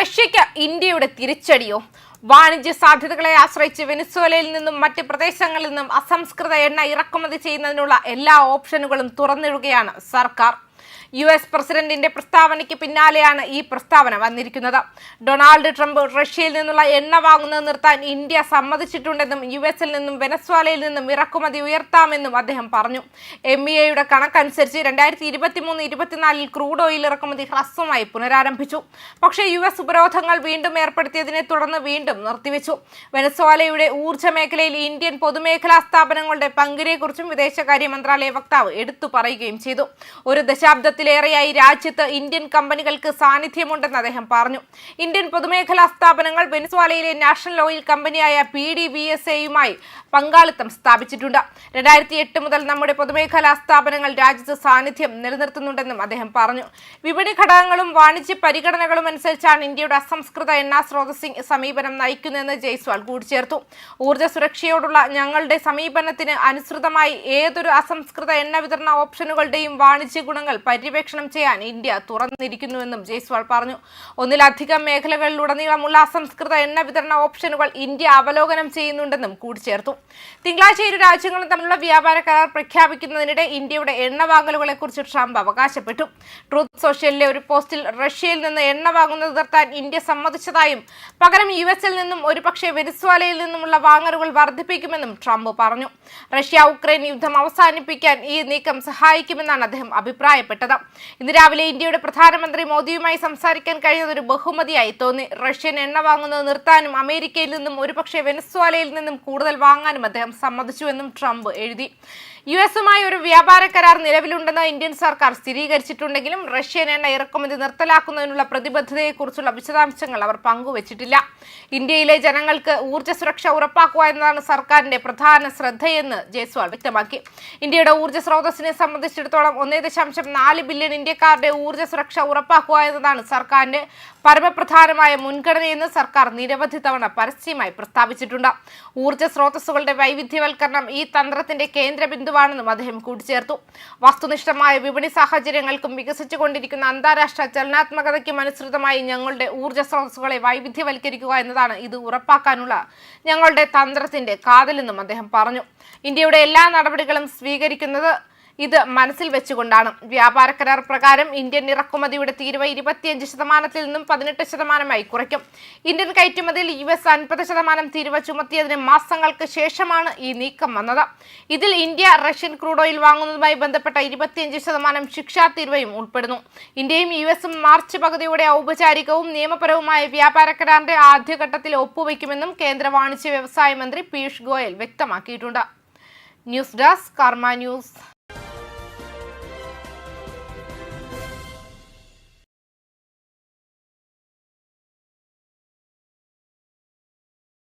റഷ്യയ്ക്ക് ഇന്ത്യയുടെ തിരിച്ചടിയോ? വാണിജ്യ സാധ്യതകളെ ആശ്രയിച്ച് വെനിസ്വേലയിൽ നിന്നും മറ്റ് പ്രദേശങ്ങളിൽ നിന്നും അസംസ്കൃത എണ്ണ ഇറക്കുമതി ചെയ്യുന്നതിനുള്ള എല്ലാ ഓപ്ഷനുകളും തുറന്നിടുകയാണ് സർക്കാർ. യു എസ് പ്രസിഡന്റിന്റെ പ്രസ്താവനയ്ക്ക് പിന്നാലെയാണ് ഈ പ്രസ്താവന വന്നിരിക്കുന്നത്. ഡൊണാൾഡ് ട്രംപ് റഷ്യയിൽ നിന്നുള്ള എണ്ണ വാങ്ങുന്നത് നിർത്താൻ ഇന്ത്യ സമ്മതിച്ചിട്ടുണ്ടെന്നും യു എസിൽ നിന്നും വെനസ്വാലയിൽ നിന്നും ഇറക്കുമതി ഉയർത്താമെന്നും അദ്ദേഹം പറഞ്ഞു. എം ഇ എയുടെ കണക്കനുസരിച്ച് രണ്ടായിരത്തി ഇരുപത്തി മൂന്ന് ഇരുപത്തിനാലിൽ ക്രൂഡ് ഓയിൽ ഇറക്കുമതി ഹ്രസ്വമായി പുനരാരംഭിച്ചു. പക്ഷേ യു എസ് ഉപരോധങ്ങൾ വീണ്ടും ഏർപ്പെടുത്തിയതിനെ തുടർന്ന് വീണ്ടും നിർത്തിവെച്ചു. വെനസ്വാലയുടെ ഊർജ മേഖലയിൽ ഇന്ത്യൻ പൊതുമേഖലാ സ്ഥാപനങ്ങളുടെ പങ്കിനെക്കുറിച്ചും വിദേശകാര്യ മന്ത്രാലയ വക്താവ് എടുത്തു പറയുകയും ചെയ്തു. ഒരു ദശാബ്ദത്തിലേറെയായി രാജ്യത്ത് ഇന്ത്യൻ കമ്പനികൾക്ക് സാന്നിധ്യമുണ്ടെന്ന് അദ്ദേഹം പറഞ്ഞു. ഇന്ത്യൻ പൊതുമേഖലാ സ്ഥാപനങ്ങൾ വെനിസ്വാലയിലെ നാഷണൽ ഓയിൽ കമ്പനിയായ പി ഡി ബി എസ് എയുമായി പങ്കാളിത്തം സ്ഥാപിച്ചിട്ടുണ്ട്. രണ്ടായിരത്തി എട്ട് മുതൽ നമ്മുടെ പൊതുമേഖലാ സ്ഥാപനങ്ങൾ രാജ്യത്ത് സാന്നിധ്യം നിലനിർത്തുന്നുണ്ടെന്നും അദ്ദേഹം പറഞ്ഞു. വിപണി ഘടകങ്ങളും വാണിജ്യ പരിഗണനകളും അനുസരിച്ചാണ് ഇന്ത്യയുടെ അസംസ്കൃത എണ്ണ സ്രോതസ്സിംഗ് സമീപനം നയിക്കുന്നതെന്ന് ജയ്സ്വാൾ കൂട്ടിച്ചേർത്തു. ഊർജ സുരക്ഷയോടുള്ള ഞങ്ങളുടെ സമീപനത്തിന് അനുസൃതമായി ഏതൊരു അസംസ്കൃത എണ്ണ വിതരണ ഓപ്ഷനുകളുടെയും വാണിജ്യ ഗുണങ്ങൾ പര്യവേക്ഷണം ചെയ്യാൻ ഇന്ത്യ തുറന്നിരിക്കുന്നുവെന്നും ജയ്സ്വാൾ പറഞ്ഞു. ഒന്നിലധികം മേഖലകളിലുടനീളമുള്ള അസംസ്കൃത എണ്ണ വിതരണ ഓപ്ഷനുകൾ ഇന്ത്യ അവലോകനം ചെയ്യുന്നുണ്ടെന്നും കൂട്ടിച്ചേർത്തു. തിങ്കളാഴ്ച ഇരു രാജ്യങ്ങളും തമ്മിലുള്ള വ്യാപാര കരാർ പ്രഖ്യാപിക്കുന്നതിനിടെ ഇന്ത്യയുടെ എണ്ണ വാങ്ങലുകളെ കുറിച്ച് ട്രംപ് അവകാശപ്പെട്ടു. ട്രൂത്ത് സോഷ്യലിലെ ഒരു പോസ്റ്റിൽ റഷ്യയിൽ നിന്ന് എണ്ണ വാങ്ങുന്നത് നിർത്താൻ ഇന്ത്യ സമ്മതിച്ചതായും പകരം യു എസിൽ നിന്നും ഒരുപക്ഷെ വെനിസ്വാലയിൽ നിന്നുമുള്ള വാങ്ങലുകൾ വർദ്ധിപ്പിക്കുമെന്നും ട്രംപ് പറഞ്ഞു. റഷ്യ ഉക്രൈൻ യുദ്ധം അവസാനിപ്പിക്കാൻ ഈ നീക്കം സഹായിക്കുമെന്നാണ് അദ്ദേഹം അഭിപ്രായപ്പെട്ടത്. ഇന്ന് രാവിലെ ഇന്ത്യയുടെ പ്രധാനമന്ത്രി മോദിയുമായി സംസാരിക്കാൻ കഴിയുന്ന ഒരു ബഹുമതിയായി തോന്നി. റഷ്യൻ എണ്ണ വാങ്ങുന്നത് നിർത്താനും അമേരിക്കയിൽ നിന്നും ഒരുപക്ഷെ വെനസ്വാലയിൽ നിന്നും കൂടുതൽ വാങ്ങാനും അദ്ദേഹം സമ്മതിച്ചുവെന്നും ട്രംപ് എഴുതി. യു എസുമായി ഒരു വ്യാപാര കരാർ നിലവിലുണ്ടെന്ന് ഇന്ത്യൻ സർക്കാർ സ്ഥിരീകരിച്ചിട്ടുണ്ടെങ്കിലും റഷ്യൻ എണ്ണ ഇറക്കുമതി നിർത്തലാക്കുന്നതിനുള്ള പ്രതിബദ്ധതയെക്കുറിച്ചുള്ള വിശദാംശങ്ങൾ അവർ പങ്കുവച്ചിട്ടില്ല. ഇന്ത്യയിലെ ജനങ്ങൾക്ക് ഊർജ സുരക്ഷ ഉറപ്പാക്കുക എന്നതാണ് സർക്കാരിന്റെ പ്രധാന ശ്രദ്ധയെന്ന് ജയ്സ്വാൾ വ്യക്തമാക്കി. ഇന്ത്യയുടെ ഊർജ സ്രോതസ്സിനെ സംബന്ധിച്ചിടത്തോളം ഒന്നേ ദശാംശം നാല് ബില്യൺ ഇന്ത്യക്കാരുടെ ഊർജ സുരക്ഷ ഉറപ്പാക്കുക എന്നതാണ് സർക്കാരിന്റെ പരമപ്രധാനമായ മുൻഗണനയെന്ന് സർക്കാർ നിരവധി തവണ പരസ്യമായി പ്രസ്താവിച്ചിട്ടുണ്ട്. ഊർജ സ്രോതസ്സുകളുടെ വൈവിധ്യവൽക്കരണം ഈ തന്ത്രത്തിന്റെ കേന്ദ്ര ബിന്ദുവാണെന്നും അദ്ദേഹം കൂട്ടിച്ചേർത്തു. വസ്തുനിഷ്ഠമായ വിപണി സാഹചര്യങ്ങൾക്കും വികസിച്ചുകൊണ്ടിരിക്കുന്ന അന്താരാഷ്ട്ര ചലനാത്മകതയ്ക്കും അനുസൃതമായി ഞങ്ങളുടെ ഊർജ സ്രോതസ്സുകളെ വൈവിധ്യവൽക്കരിക്കുക എന്നതാണ് ഇത് ഉറപ്പാക്കാനുള്ള ഞങ്ങളുടെ തന്ത്രത്തിന്റെ കാതലെന്നും അദ്ദേഹം പറഞ്ഞു. ഇന്ത്യയുടെ എല്ലാ നടപടികളും സ്വീകരിക്കുന്നത് ഇത് മനസ്സിൽ വെച്ചുകൊണ്ടാണ്. വ്യാപാര കരാർ പ്രകാരം ഇന്ത്യൻ ഇറക്കുമതിയുടെ തീരുവ ഇരുപത്തിയഞ്ച് ശതമാനത്തിൽ നിന്നും പതിനെട്ട് ശതമാനമായി കുറയ്ക്കും. ഇന്ത്യൻ കയറ്റുമതിയിൽ യു എസ് അൻപത് ശതമാനം തീരുവ ചുമത്തിയതിന് മാസങ്ങൾക്ക് ശേഷമാണ് ഈ നീക്കം വന്നത്. ഇതിൽ ഇന്ത്യ റഷ്യൻ ക്രൂഡ് ഓയിൽ വാങ്ങുന്നതുമായി ബന്ധപ്പെട്ട ഇരുപത്തിയഞ്ച് ശതമാനം ശിക്ഷാ തീരുവയും ഉൾപ്പെടുന്നു. ഇന്ത്യയും യു എസും മാർച്ച് പകുതിയോടെ ഔപചാരികവും നിയമപരവുമായ വ്യാപാര കരാറിന്റെ ആദ്യഘട്ടത്തിൽ ഒപ്പുവയ്ക്കുമെന്നും കേന്ദ്ര വാണിജ്യ വ്യവസായ മന്ത്രി പീയൂഷ് ഗോയൽ വ്യക്തമാക്കിയിട്ടുണ്ട്. News desk Karma news.